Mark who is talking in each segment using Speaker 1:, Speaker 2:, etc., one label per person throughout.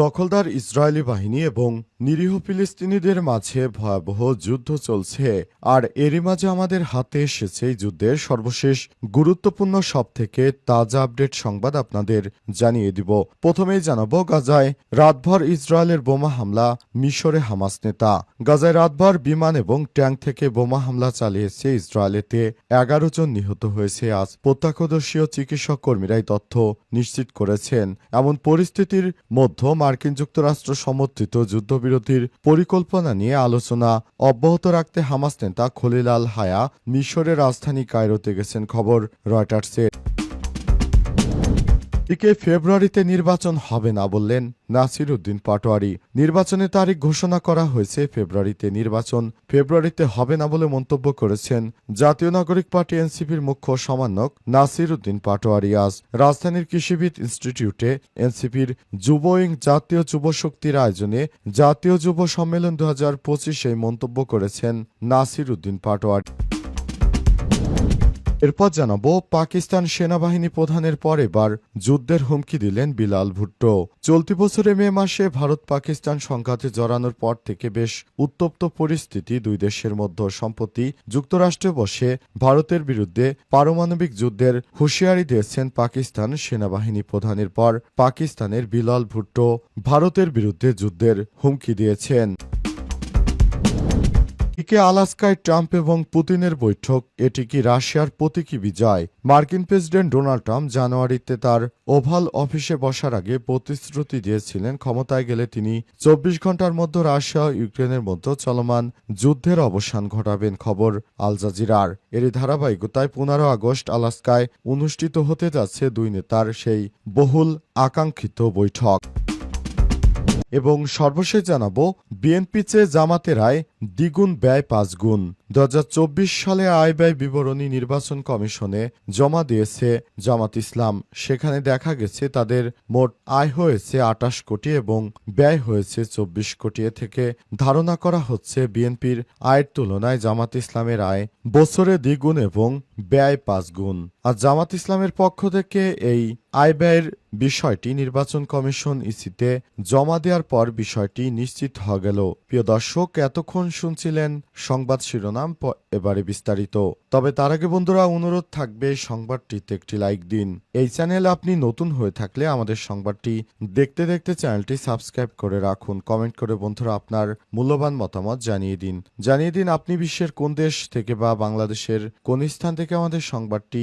Speaker 1: দখলদার ইসরায়েলি বাহিনী এবং নিরীহ ফিলিস্তিনিদের মাঝে ভয়াবহ যুদ্ধ চলছে, আর এরই মাঝে আমাদের হাতে এসেছে এই যুদ্ধের সর্বশেষ গুরুত্বপূর্ণ সব থেকে তাজা আপডেট সংবাদ আপনাদের জানিয়ে দিব। প্রথমেই জানাব গাজায় রাতভর ইসরায়েলের বোমা হামলা, মিশরে হামাস নেতা। গাজায় রাতভর বিমান এবং ট্যাঙ্ক থেকে বোমা হামলা চালিয়েছে ইসরায়েলেতে এগারো জন নিহত হয়েছে। আজ প্রত্যক্ষদর্শী ও চিকিৎসক কর্মীরাই তথ্য নিশ্চিত করেছেন। এমন পরিস্থিতির মধ্য মার্কিন যুক্তরাষ্ট্র সমর্থিত যুদ্ধবিরতির পরিকল্পনা নিয়ে আলোচনা অব্যাহত রাখতে হামাস নেতা খলিলাল হায়া মিশরের রাজধানী কায়রোতে গেছেন খবর রয়টার্সের। এদিকে ফেব্রুয়ারিতে নির্বাচন হবে না বললেন নাসির উদ্দিন পাটোয়ারি। নির্বাচনের তারিখ ঘোষণা করা হয়েছে ফেব্রুয়ারিতে। নির্বাচন ফেব্রুয়ারিতে হবে না বলে মন্তব্য করেছেন জাতীয় নাগরিক পার্টি এনসিপির মুখ্য সমন্বয়ক নাসির উদ্দিন পাটোয়ারি। আজ রাজধানীর কৃষিবিদ ইনস্টিটিউটে এনসিপির যুব ইং জাতীয় যুব শক্তির আয়োজনে জাতীয় যুব সম্মেলন দু হাজার পঁচিশে মন্তব্য করেছেন নাসির উদ্দিন পাটোয়ারি। এরপর জানাব, পাকিস্তান সেনাবাহিনী প্রধানের পর এবার যুদ্ধের হুমকি দিলেন বিলাল ভুট্টো। চলতি বছরে মে মাসে ভারত পাকিস্তান সংঘাতে জড়ানোর পর থেকে বেশ উত্তপ্ত পরিস্থিতি দুই দেশের মধ্যে। সম্প্রতি যুক্তরাষ্ট্রে বসে ভারতের বিরুদ্ধে পারমাণবিক যুদ্ধের হুঁশিয়ারি দিয়েছেন পাকিস্তান সেনাবাহিনী প্রধানের পর। পাকিস্তানের বিলাল ভুট্টো ভারতের বিরুদ্ধে যুদ্ধের হুমকি দিয়েছেন। এদিকে আলাস্কায় ট্রাম্প এবং পুতিনের বৈঠক, এটি কি রাশিয়ার প্রতীকী বিজয়? মার্কিন প্রেসিডেন্ট ডোনাল্ড ট্রাম্প জানুয়ারিতে তার ওভাল অফিসে বসার আগে প্রতিশ্রুতি দিয়েছিলেন, ক্ষমতায় গেলে তিনি চব্বিশ ঘণ্টার মধ্যে রাশিয়া ও ইউক্রেনের মধ্যে চলমান যুদ্ধের অবসান ঘটাবেন খবর আল জাজিরার। এরই ধারাবাহিকতায় পনেরো আগস্ট আলাস্কায় অনুষ্ঠিত হতে যাচ্ছে দুই নেতার সেই বহুল আকাঙ্ক্ষিত বৈঠক। এবং সর্বশেষ জানাব, বিএনপি চেয়ে জামাতের আয় দ্বিগুণ ব্যয় পাঁচ গুণ। দু সালে আয় ব্যয় বিবরণী নির্বাচন কমিশনে জমা দিয়েছে জামাত ইসলাম। সেখানে দেখা গেছে তাদের মোট আয় হয়েছে আটাশ কোটি এবং ব্যয় হয়েছে চব্বিশ কোটি। থেকে ধারণা করা হচ্ছে, বিএনপির আয়ের তুলনায় জামাত ইসলামের আয় বছরে দ্বিগুণ এবং ব্যয় পাঁচ গুণ। আর জামাত ইসলামের পক্ষ থেকে এই আয় ব্যয়ের বিষয়টি নির্বাচন কমিশন ইসিতে জমা দেওয়ার পর বিষয়টি নিশ্চিত হয়ে গেল। প্রিয় দর্শক, এতক্ষণ শুনছিলেন সংবাদ শিরোনাম এবারে বিস্তারিত। তবে তার আগে বন্ধুরা, অনুরোধ থাকবে সংবাদটিতে একটি লাইক দিন। এই চ্যানেল আপনি নতুন হয়ে থাকলে আমাদের সংবাদটি দেখতে দেখতে চ্যানেলটি সাবস্ক্রাইব করে রাখুন। কমেন্ট করে বন্ধুরা আপনার মূল্যবান মতামত জানিয়ে দিন। জানিয়ে দিন আপনি বিশ্বের কোন দেশ থেকে বা বাংলাদেশের কোন স্থান থেকে আমাদের সংবাদটি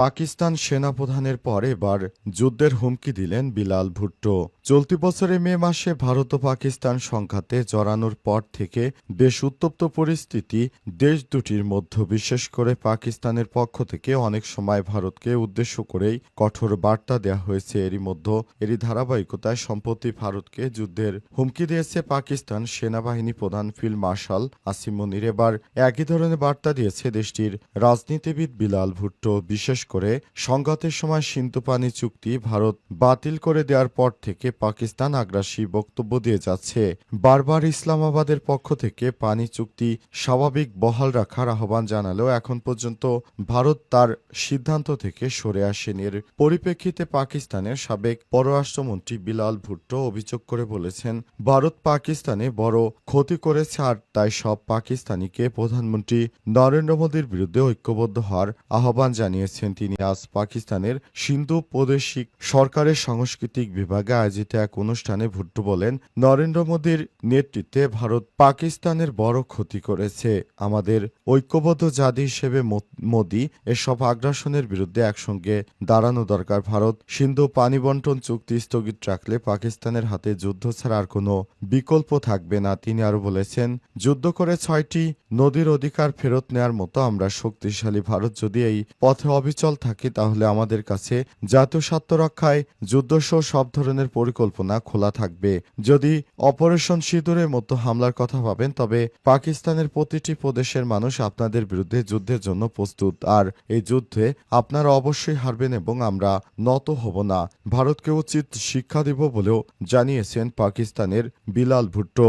Speaker 1: পাকিস্তান সেনাপ্রধানের পর এবার যুদ্ধের হুমকি দিলেন বিলাল ভুট্টো। চলতি বছরে মে মাসে ভারত ও পাকিস্তান সংঘাতে জড়ানোর পর থেকে বেশ উত্তপ্ত পরিস্থিতি দেশ দুটির মধ্যে, বিশেষ করে পাকিস্তানের পক্ষ থেকে অনেক সময় ভারতকে উদ্দেশ্য করেই কঠোর বার্তা দেওয়া হয়েছে। এরই মধ্যে এরই ধারাবাহিকতায় সম্প্রতি ভারতকে যুদ্ধের হুমকি দিয়েছে পাকিস্তান সেনাবাহিনী প্রধান ফিল্ড মার্শাল আসিম মনির। এবার একই ধরনের বার্তা দিয়েছে দেশটির রাজনীতিবিদ বিলাল ভুট্টো। বিশেষ করে সংঘাতের সময় সিন্ধুপানি চুক্তি ভারত বাতিল করে দেওয়ার পর থেকে পাকিস্তান আগ্রাসী বক্তব্য দিয়ে যাচ্ছে। বারবার ইসলামাবাদের পক্ষ থেকে পানি চুক্তি স্বাভাবিক বহাল রাখার আহ্বান জানালেও এখন পর্যন্ত ভারত তার সিদ্ধান্ত থেকে সরে আসেনি। এর পরিপ্রেক্ষিতে পাকিস্তানের সাবেক পররাষ্ট্রমন্ত্রী বিলাল ভুট্টো অভিযোগ করে বলেছেন, ভারত পাকিস্তানে বড় ক্ষতি করেছে আর তাই সব পাকিস্তানিকে প্রধানমন্ত্রী নরেন্দ্র মোদীর বিরুদ্ধে ঐক্যবদ্ধ হওয়ার আহ্বান জানিয়েছেন তিনি আজ পাকিস্তানের সিন্ধু প্রাদেশিক সরকারের সাংস্কৃতিক বিভাগে আয়োজিত এক অনুষ্ঠানে ভুট্টো বলেন, নরেন্দ্র মোদীর নেতৃত্বে ভারত পাকিস্তানের বড় ক্ষতি করেছে। আমাদের ঐক্যবদ্ধ জাতি হিসেবে মোদী এসব আগ্রাসনের বিরুদ্ধে একসঙ্গে দাঁড়ানো দরকার। ভারত সিন্ধু পানি বন্টন চুক্তি স্থগিত রাখলে পাকিস্তানের হাতে যুদ্ধ ছাড়া আর কোনো বিকল্প থাকবে না। তিনি আরও বলেছেন, যুদ্ধ করে ছয়টি নদীর অধিকার ফেরত নেয়ার মতো আমরা শক্তিশালী ভারত যদি এই পথে অবিচল থাকে, তাহলে আমাদের কাছে জাতীয় স্বার্থ রক্ষায় যুদ্ধসহ সব ধরনের পরিকল্পনা খোলা থাকবে। যদি অপারেশন সিঁদুরের মতো হামলার কথা ভাবেন, তবে পাকিস্তানের প্রতিটি প্রদেশের মানুষ আপনাদের বিরুদ্ধে যুদ্ধের জন্য প্রস্তুত। আর এই যুদ্ধে আপনারা অবশ্যই হারবেন এবং আমরা নত হব না। ভারতকে উচিত শিক্ষা দিব বলেও জানিয়েছেন পাকিস্তানের বিলাল ভুট্টো।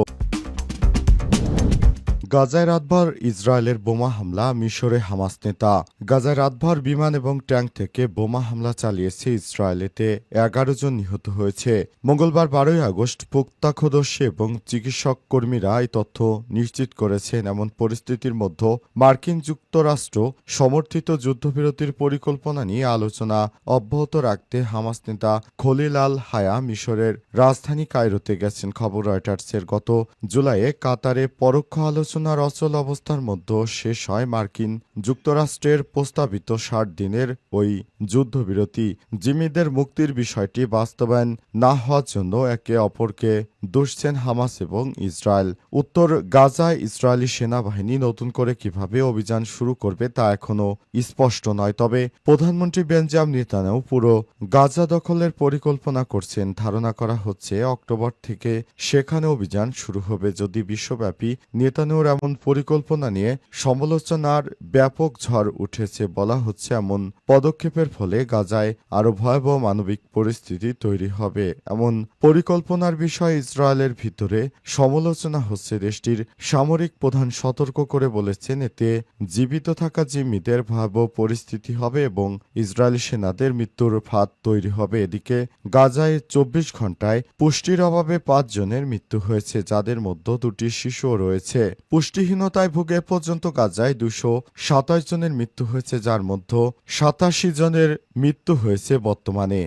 Speaker 1: গাজায় রাতভর ইসরায়েলের বোমা হামলা, মিশরে হামাস নেতা। গাজায় রাতভর বিমান এবং ট্যাঙ্ক থেকে বোমা হামলা চালিয়েছে ইসরায়েলেতে এগারো জন নিহত হয়েছে। মঙ্গলবার বারোই আগস্ট প্রত্যক্ষদর্শী এবং চিকিৎসক কর্মীরা এই তথ্য নিশ্চিত করেছেন। এমন পরিস্থিতির মধ্যে মার্কিন যুক্তরাষ্ট্র সমর্থিত যুদ্ধবিরতির পরিকল্পনা নিয়ে আলোচনা অব্যাহত রাখতে হামাস নেতা খলিল আল হায়া মিশরের রাজধানী কায়রোতে গেছেন। খবর রয়টার্সের গত জুলাইয়ে কাতারে পরোক্ষ আলোচনার অচল অবস্থার মধ্যে শেষ হয় মার্কিন যুক্তরাষ্ট্রের প্রস্তাবিত ষাট দিনের ওই যুদ্ধবিরতি। জিম্মিদের মুক্তির বিষয়টি বাস্তবায়ন না হওয়ার জন্য একে অপরকে দুষছেন হামাস এবং ইসরায়েল। উত্তর গাজায় ইসরায়েলি সেনাবাহিনী নতুন করে কীভাবে অভিযান শুরু করবে তা এখনও স্পষ্ট নয়। তবে প্রধানমন্ত্রী বেঞ্জাম নেতানেও পুরো গাজা দখলের পরিকল্পনা করছেন। ধারণা করা হচ্ছে অক্টোবর থেকে সেখানে অভিযান শুরু হবে। যদি বিশ্বব্যাপী নেতানেওর এমন পরিকল্পনা নিয়ে সমালোচনার ব্যাপক ঝড় উঠেছে বলা হচ্ছে এমন পদক্ষেপের ফলে গাজায় আরও ভয়াবহ মানবিক পরিস্থিতি তৈরি হবে। এমন পরিকল্পনার বিষয়ে ইসরায়েলের ভিতরে সমালোচনা হচ্ছে দেশটির সামরিক প্রধান সতর্ক করে বলেছেন, এতে জীবিত থাকা জিম্মিদের ভয়াবহ পরিস্থিতি হবে এবং ইসরায়েলি সেনাদের মৃত্যুর ফাঁদ তৈরি হবে। এদিকে গাজায় চব্বিশ ঘন্টায় পুষ্টির অভাবে পাঁচ জনের মৃত্যু হয়েছে, যাদের মধ্যে দুটি শিশুও রয়েছে। পুষ্টিহীনতায় ভুগে পর্যন্ত গাজায় দুশো সাতাশ জনের মৃত্যু হয়েছে, যার মধ্যে সাতাশি জনের মৃত্যু হয়েছে বর্তমানে।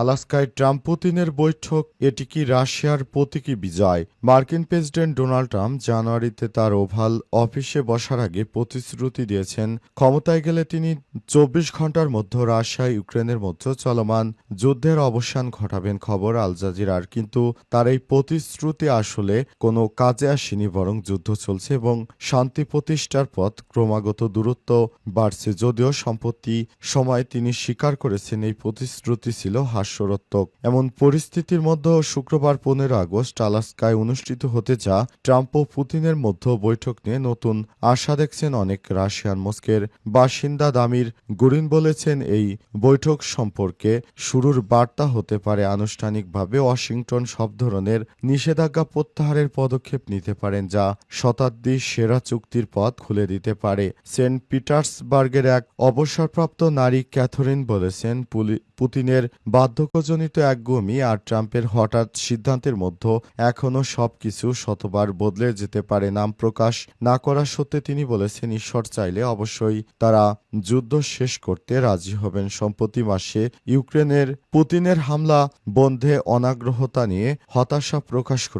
Speaker 1: আলাস্কায় ট্রাম্প পুতিনের বৈঠক, এটি কি রাশিয়ার প্রতীকী বিজয়? মার্কিন প্রেসিডেন্ট ডোনাল্ড ট্রাম্প জানুয়ারিতে তার ওভাল অফিসে বসার আগে প্রতিশ্রুতি দিয়েছেন, ক্ষমতায় গেলে তিনি চব্বিশ ঘণ্টার মধ্যে রাশিয়া, ইউক্রেনের মধ্যে চলমান যুদ্ধের অবসান ঘটাবেন খবর আল জাজিরার। কিন্তু তার এই প্রতিশ্রুতি আসলে কোনো কাজে আসেনি, বরং যুদ্ধ চলছে এবং শান্তি প্রতিষ্ঠার পথ ক্রমাগত দূরত্ব বাড়ছে। যদিও সম্প্রতি সময় তিনি স্বীকার করেছেন, এই প্রতিশ্রুতি ছিল হাস্যরত্মক এমন পরিস্থিতির মধ্যে শুক্রবার পনেরো আগস্ট আলাস্কায় অনুষ্ঠিত হতে যা ট্রাম্প ও পুতিনের মধ্যে বৈঠক নিয়ে নতুন আশা দেখছেন অনেক রাশিয়ান মস্কের বাসিন্দা দামির গুরিন বলেছেন এই বৈঠক সম্পর্কে শুরুর বার্তা হতে পারে আনুষ্ঠানিকভাবে ওয়াশিংটন সব ধরনের নিষেধাজ্ঞা প্রত্যাহারের পদক্ষেপ নিতে পারেন যা শতাব্দীর সেরা চুক্তির পথ খুলে দিতে পারে। সেন্ট পিটার্সবার্গের এক অবসরপ্রাপ্ত নারী ক্যাথরিন বলেছেন পুতিনের বার্ধক্যজনিত একগুমি আর ট্রাম্পের হঠাৎ সিদ্ধান্তের মধ্যে এখনও সবকিছু শতবার বদলে যেতে পারে নাম প্রকাশ না করা সত্ত্বে তিনি বলেছেন, ঈশ্বর চাইলে অবশ্যই তারা যুদ্ধ শেষ করতে রাজি হবেন। সম্প্রতি মাসে ইউক্রেনের পুতিনের হামলা বন্ধে অনাগ্রহতা নিয়ে হতাশা প্রকাশ করে